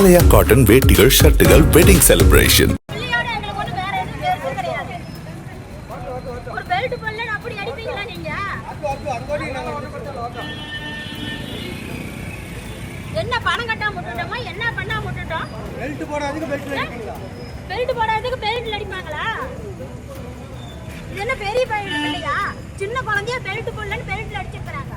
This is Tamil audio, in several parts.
ஆலயா காட்டன் வேட்டிகள் ஷர்ட்டுகள் வெட்டிங் செலிப்ரேஷன்? என்ன பணம் கட்டாம விட்டுட்டோமா என்ன பண்ணாம விட்டுட்டோம் பெல்ட் போடாதீங்க பெல்ட் அடிப்பீங்களா? பெல்ட் போடாததுக்கு பெல்ட் அடிப்பாங்களா? இது என்ன பெரிய இல்லையா? சின்ன குழந்தைய பெல்ட் போடலன்னு பெல்ட்ல அடிச்சிருக்காங்க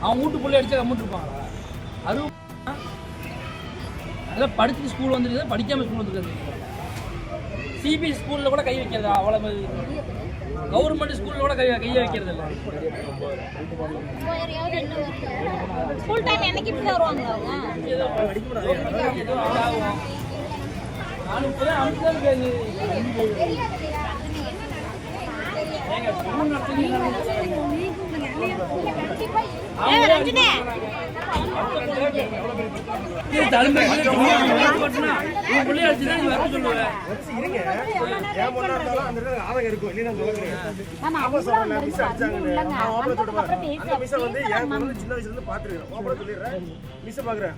அவன் வீட்டு பிள்ளை அடிச்சா கம்முட்டு இருப்பாங்களா அதுவும் அதான் படிச்சுட்டு ஸ்கூல் வந்துருக்கு படிக்காம ஸ்கூல் வந்துருக்கு சிபிஎஸ் ஸ்கூலில் கூட கை வைக்கிறதா? அவ்வளோ கவர்மெண்ட் ஸ்கூலில் கூட கை கையை வைக்கிறது இல்லை. ஸ்கூல் டைம் என்னைக்கு இப்படி வருவாங்க நானும்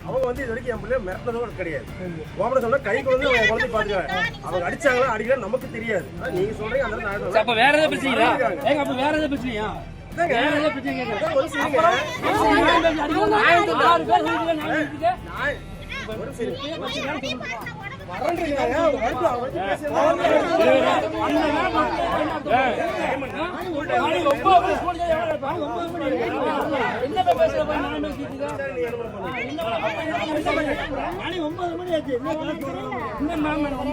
அவங்க வந்து இது வரைக்கும் என் பிள்ளைய மிரட்டதும் கிடையாது ஓப்பன சொன்னா கைக்கு வந்து அவங்க குழந்தை பாத்துக்கிறேன் அவங்க அடிச்சாங்களா அடிக்கல நமக்கு தெரியாது நீங்க சொல்றீங்க அந்த வேற ஏதாவது பிரச்சனையா அப்ப வேற ஏதாவது பிரச்சனையா என்ன பேசுற போய் நான் பேசிட்டு நாளைக்கு ஒன்பது மணி ஆச்சு இன்னும் மேம் மேடம்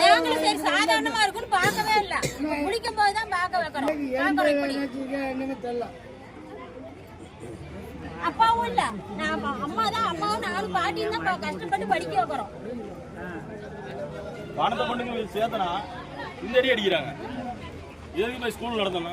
நாங்களும் சரி சாதாரணமா இருக்கும்னு பார்க்கவே இல்ல. குளிக்கும் போது தான் பார்க்க வைக்கிறோம். பார்க்கறோம் இப்படி அப்பாவும் இல்ல. நான் அம்மா தான் அம்மாவும் நானும் பாட்டியும் தான் கஷ்டப்பட்டு படிக்க வைக்கிறோம். பணத்தை கொண்டு சேர்த்தனா இந்த அடி அடிக்கிறாங்க. எதுக்கு போய் ஸ்கூல் போய்